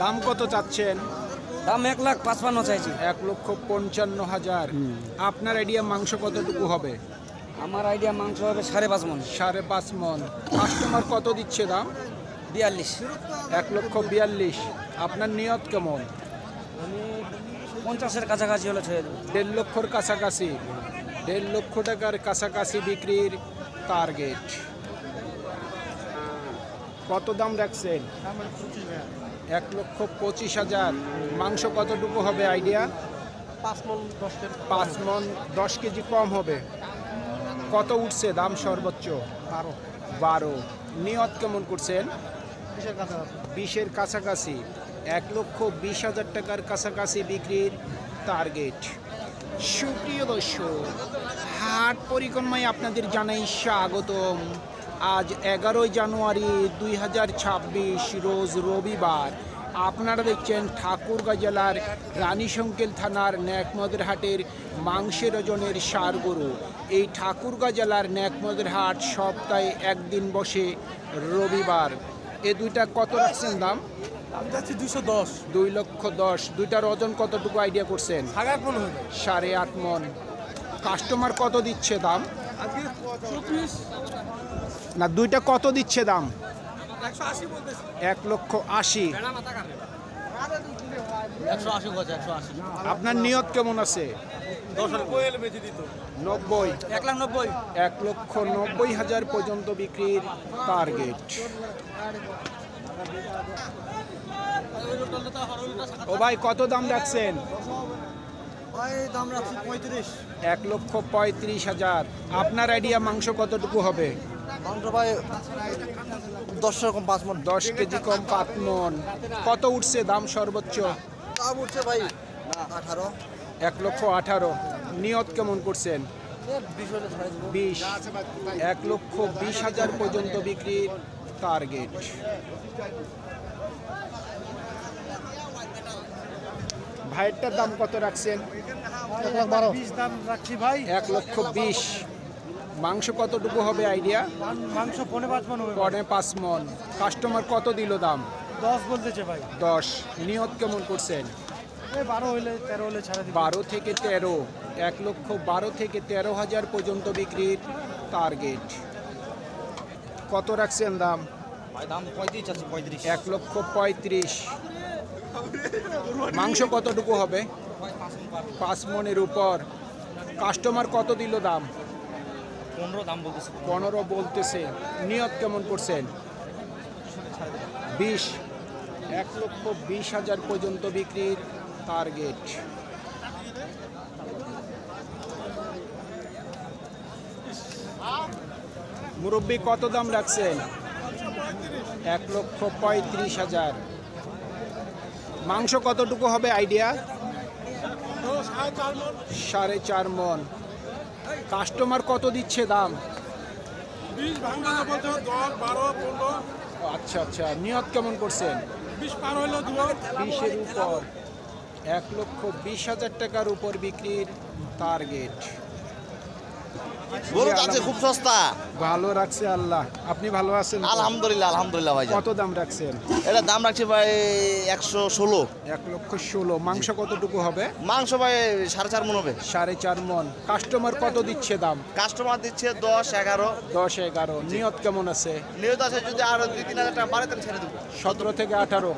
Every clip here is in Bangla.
দাম কত চাচ্ছেন? দাম এক লাখ পাঁচপান্ন চাইছি। এক লক্ষ পঞ্চান্ন হাজার। আপনার আইডিয়া মাংস কতটুকু হবে? আমার আইডিয়া মাংস হবে সাড়ে পাঁচ মন। সাড়ে পাঁচ মন। কাস্টমার কত দিচ্ছে দাম? বিয়াল্লিশ। এক লক্ষ বিয়াল্লিশ। আপনার নিয়ত কেমন? আমি পঞ্চাশের কাছাকাছি হলে ছেড়ে দেবো। দেড় লক্ষর কাছাকাছি। দেড় লক্ষ টাকার কাছাকাছি বিক্রির টার্গেট কত দাম রাখছেন? এক লক্ষ পঁচিশ হাজার। মাংস কতটুকু হবে আইডিয়া? পাঁচ মন দশ কেজি। পাঁচ মন দশ কেজি কম হবে। কত উঠছে দাম সর্বোচ্চ? বারো। বারো। নিয়ত কেমন করছেন? বিশের কাছাকাছি। এক লক্ষ বিশ হাজার টাকার কাছাকাছি বিক্রির টার্গেট সুপ্রিয় দর্শক হাট পরিক্রমায় আপনাদের জানাই স্বাগতম। আজ এগারোই জানুয়ারি দুই হাজার ছাব্বিশ রোজ রবিবার। আপনারা দেখছেন ঠাকুরগাঁ জেলার রানীশঙ্কেল থানার ন্যাকমদের হাটের মাংসের ওজনের সার গরু এই ঠাকুরগাঁ জেলার ন্যাকমদের হাট সপ্তাহে একদিন বসে রবিবার। এ দুইটা কত রাখছেন দাম? যাচ্ছি দুশো দশ। দুই লক্ষ দশ। দুইটার ওজন কতটুকু আইডিয়া করছেন? সাড়ে আট মন কাস্টমার কত দিচ্ছে দাম? না দুইটা কত দিচ্ছে দাম? এক লক্ষ আশি। আপনার নিয়ত কেমন আছে? দশ কোয়েল বেঁচে দিত। নব্বই। এক লক্ষ নব্বই হাজার পর্যন্ত বিক্রির টার্গেট ও ভাই কত দাম রাখছেন? ভাই দাম রাখছি পঁয়ত্রিশ। এক লক্ষ পঁয়ত্রিশ হাজার। আপনার আইডিয়া মাংস কতটুকু হবে? ভাই দশ রকম পাঁচ মন। দশ কেজি কম পাঁচ মন। কত উঠছে দাম সর্বোচ্চ? দাম উঠছে ভাই আঠারো। এক লক্ষ আঠারো। নিয়ত কেমন করছেন? বিশ এক লক্ষ বিশ হাজার পর্যন্ত বিক্রির টার্গেট। ভাইয়েরটার দাম কত রাখছেন? এক লক্ষ বিশ। মাংস কতটুকু হবে আইডিয়া? মাংস পনেরো পাঁচ মন হবে। পনে পাঁচ মন। কাস্টমার কত দিল দাম? দশ বলতেছে ভাই। দশ। নিয়ত কেমন করছেন? বারো হইলে তেরো হলে ছাড়ে দেবো। বারো থেকে তেরো এক লক্ষ বারো থেকে তেরো হাজার পর্যন্ত বিক্রির টার্গেট কত রাখছেন দাম? ভাই দাম পঁয়ত্রিশ আছে পঁয়ত্রিশ। এক লক্ষ পঁয়ত্রিশ। মাংস কতটুকু হবে? পাঁচ মনের উপর। কাস্টমার কত দিল দাম? পনেরো দাম বলতেছে। পনেরো বলতেছে। নিয়ত কেমন করছেন? বিশ। এক লক্ষ বিশ হাজার পর্যন্ত বিক্রির টার্গেট মুরব্বী, কত দাম রাখছেন? এক লক্ষ পঁয়ত্রিশ হাজার। মাংস কতটুকু হবে আইডিয়া? সাড়ে চার মন। কাস্টমার কত দিচ্ছে দাম? আচ্ছা আচ্ছা। নিয়ত কেমন করছেন? বিশের উপর। এক লক্ষ বিশ হাজার টাকার উপর বিক্রির টার্গেট গরু আছে খুব সস্তা। ভালো রাখছে আল্লাহ। আপনি ভালো আছেন আলহামদুলিল্লাহ আলহামদুলিল্লাহ ভাই কত দাম রাখছেন? এটা দাম রাখছি ভাই একশো ষোলো। এক লক্ষ ষোলো। মাংস কতটুকু হবে? মাংস ভাই সাড়ে চার মন হবে। সাড়ে চার মন। কাস্টমার কত দিচ্ছে দাম? কাস্টমার দিচ্ছে দশ এগারো। দশ এগারো। নিয়ত কেমন আছে? নিয়ত আছে যদি আরও দুই তিন হাজার টাকা বাড়ে তাহলে ছেড়ে দেবো। সতেরো থেকে আঠারো।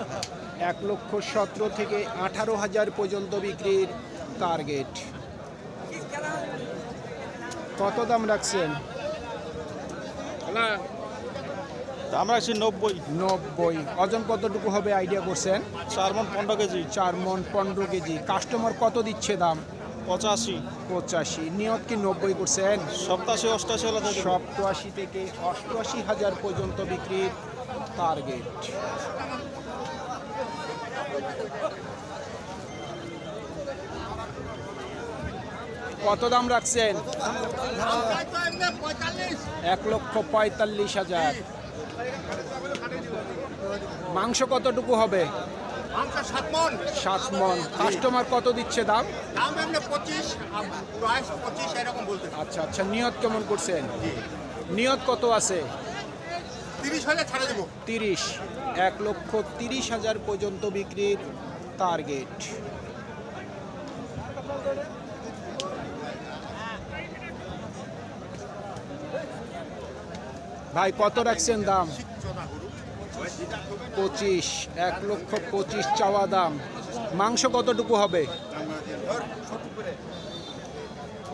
এক লক্ষ সতেরো থেকে আঠারো হাজার পর্যন্ত বিক্রির টার্গেট কত দাম রাখছেন? দাম রাখছি নব্বই। নব্বই। ওজন কতটুকু হবে আইডিয়া করছেন? চার মন পনেরো কেজি। চার মন পনেরো কেজি। কাস্টমার কত দিচ্ছে দাম? পঁচাশি। পঁচাশি। নিয়ত কি নব্বই করছেন? সপ্তাশি অষ্টাশি সপ্তাশি থেকে অষ্টআশি হাজার পর্যন্ত বিক্রির টার্গেট কত দাম রাখছেন? এক লক্ষ পঁয়তাল্লিশ হাজার। মাংস কতটুকু হবে? সাত কাস্টমার কত দিচ্ছে দাম? আচ্ছা আচ্ছা নিয়ত কেমন করছেন? নিয়ত কত আছে? তিরিশ। এক লক্ষ তিরিশ হাজার পর্যন্ত বিক্রির টার্গেট ভাই কত রাখছেন দাম? পঁচিশ এক লক্ষ পঁচিশ চাওয়া দাম। মাংস কতটুকু হবে?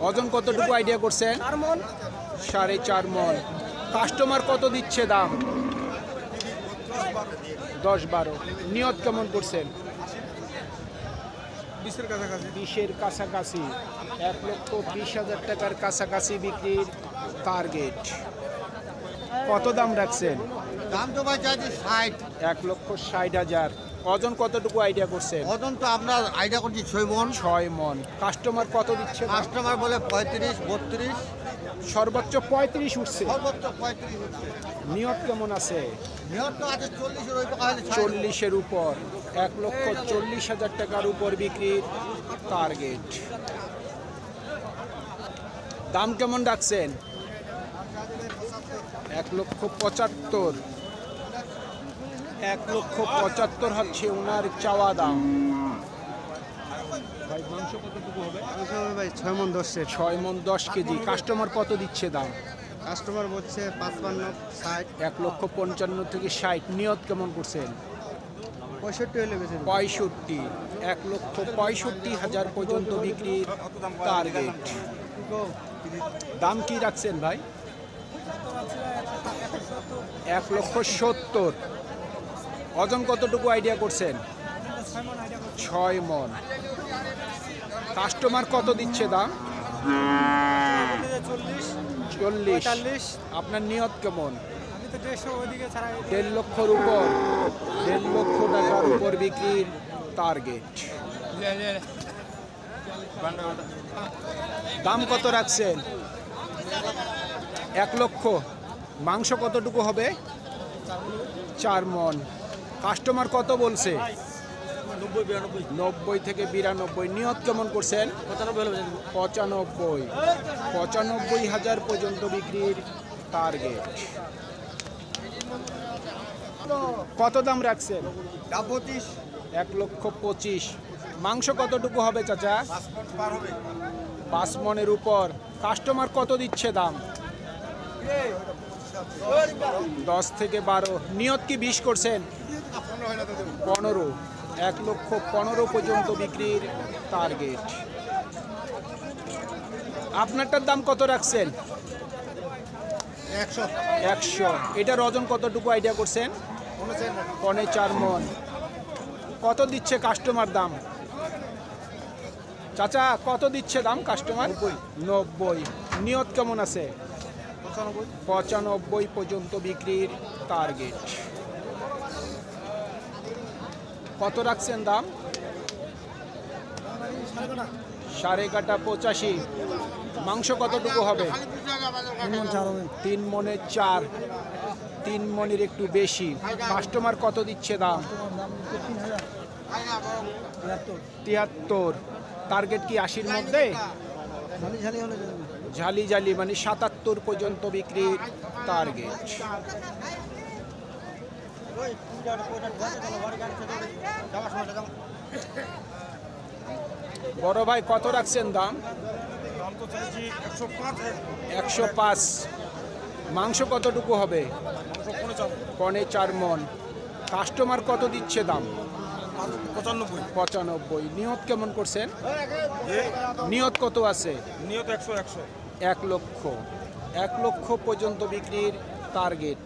ওজন কতটুকু আইডিয়া করছেন সাড়ে চার মন। কাস্টমার কত দিচ্ছে দাম? দশ বারো। নিয়ত কেমন করছেন? বিশের কাছাকাছি। বিশের কাছাকাছি। এক লক্ষ বিশ হাজার টাকার কাছাকাছি বিক্রির টার্গেট কত দাম রাখছেন? দাম তো ভাই চাইছি ষাট। এক লক্ষ ষাট হাজার। ওজন কতটুকু আইডিয়া করছেন? ওজন তো আপনার আইডিয়া করছি ছয় মন। ছয় মন। কাস্টমার কত দিচ্ছে? কাস্টমার বলে পঁয়ত্রিশ বত্রিশ। সর্বোচ্চ পঁয়ত্রিশ উঠছে। সর্বোচ্চ পঁয়ত্রিশ নিয়ত কেমন আছে? নিয়ত তো আছে চল্লিশের হলে চল্লিশের উপর। এক লক্ষ চল্লিশ হাজার টাকার উপর বিক্রির টার্গেট দাম কেমন রাখছেন? এক লক্ষ পঁচাত্তর। এক লক্ষ পঁচাত্তর হচ্ছে ওনার চাওয়া দাম। ছয় মন ছয় মন দশ কেজি। কাস্টমার কত দিচ্ছে দাম? কাস্টমার বলছে পাঁচপান্ন ষাট। এক লক্ষ পঞ্চান্ন থেকে ষাট। নিয়ত কেমন করছেন? পঁয়ষট্টি হলে বেশি পঁয়ষট্টি। এক লক্ষ পঁয়ষট্টি হাজার পর্যন্ত বিক্রির টার্গেট দাম কি রাখছেন ভাই? এক লক্ষ সত্তর। ওজন কতটুকু আইডিয়া করছেন? ছয় মন। কাস্টমার কত দিচ্ছে দাম? চল্লিশ। আপনার নিয়ত কেমন? দেড় লক্ষর উপর। দেড় লক্ষ টাকার উপর বিক্রির টার্গেট দাম কত রাখছেন? এক লক্ষ। মাংস কতটুকু হবে? চার মন। কাস্টমার কত বলছে? নব্বই থেকে বিরানব্বই। নিয়ত কেমন করছেন? পঁচানব্বই পঁচানব্বই। হাজার পর্যন্ত বিক্রির টার্গেট কত দাম রাখছেন? পঁচিশ। এক লক্ষ পঁচিশ। মাংস কতটুকু হবে চাচা? পাঁচ মনের উপর। কাস্টমার কত দিচ্ছে দাম? দশ থেকে বারো। নিয়ত কি বিশ করছেন? পনেরো। এক লক্ষ পনেরো পর্যন্ত বিক্রির টার্গেট আপনারটার দাম কত রাখছেন? একশো। এটার ওজন কতটুকু আইডিয়া করছেন? পনে চার মন। কত দিচ্ছে কাস্টমার দাম? চাচা কত দিচ্ছে দাম কাস্টমার নব্বই। নিয়ত কেমন আছে? পঁচানব্বই পর্যন্ত বিক্রির টার্গেট কত রাখছেন দাম? সাড়ে কাটা পঁচাশি। মাংস কতটুকু হবে? তিন মনের চার। তিন মনের একটু বেশি। কাস্টমার কত দিচ্ছে দাম? তিয়াত্তর। টার্গেট কি আশির মধ্যে? ঝালি ঝালি মানে সাতাত্তর পর্যন্ত বিক্রির টার্গেট বড় ভাই কত রাখছেন দাম? একশো পাঁচ। মাংস কতটুকু হবে? পনে চার মন। কাস্টমার কত দিচ্ছে দাম? পঁচানব্বই। পঁচানব্বই। নিয়ত কেমন করছেন? নিয়ত কত আছে? নিয়ত একশো একশো। এক লক্ষ এক লক্ষ পর্যন্ত বিক্রির টার্গেট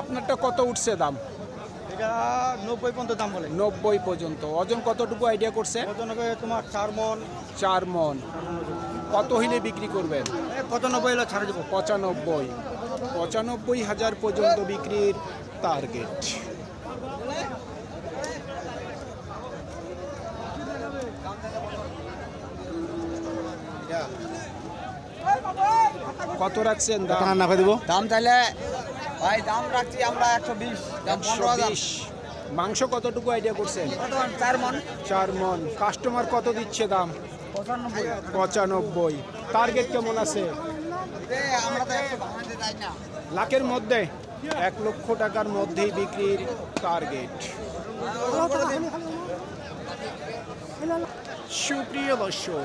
আপনারটা কত উঠছে দাম? এটা নব্বই পর্যন্ত দাম বলে। নব্বই পর্যন্ত। ওজন কতটুকু আইডিয়া করছেন ওজন হবে তোমার চার মন। চার মন। কত হইলে বিক্রি করবেন? পঁচানব্বই হলে ছাড়ে দেবো। পঁচানব্বই। পঁচানব্বই হাজার পর্যন্ত বিক্রির টার্গেট কত রাখছেন দাম? নাফা দেবো? দাম তাহলে ভাই দাম রাখছি আমরা একশো বিশ একশো বিশ। মাংস কতটুকু আইডিয়া করছেন? চার মন। চার মন। কাস্টমার কত দিচ্ছে দাম? পঁচানব্বই। পঁচানব্বই। টার্গেট কেমন আছে? না। লাখের মধ্যে? এক লক্ষ টাকার মধ্যেই বিক্রির টার্গেট সুপ্রিয় দর্শক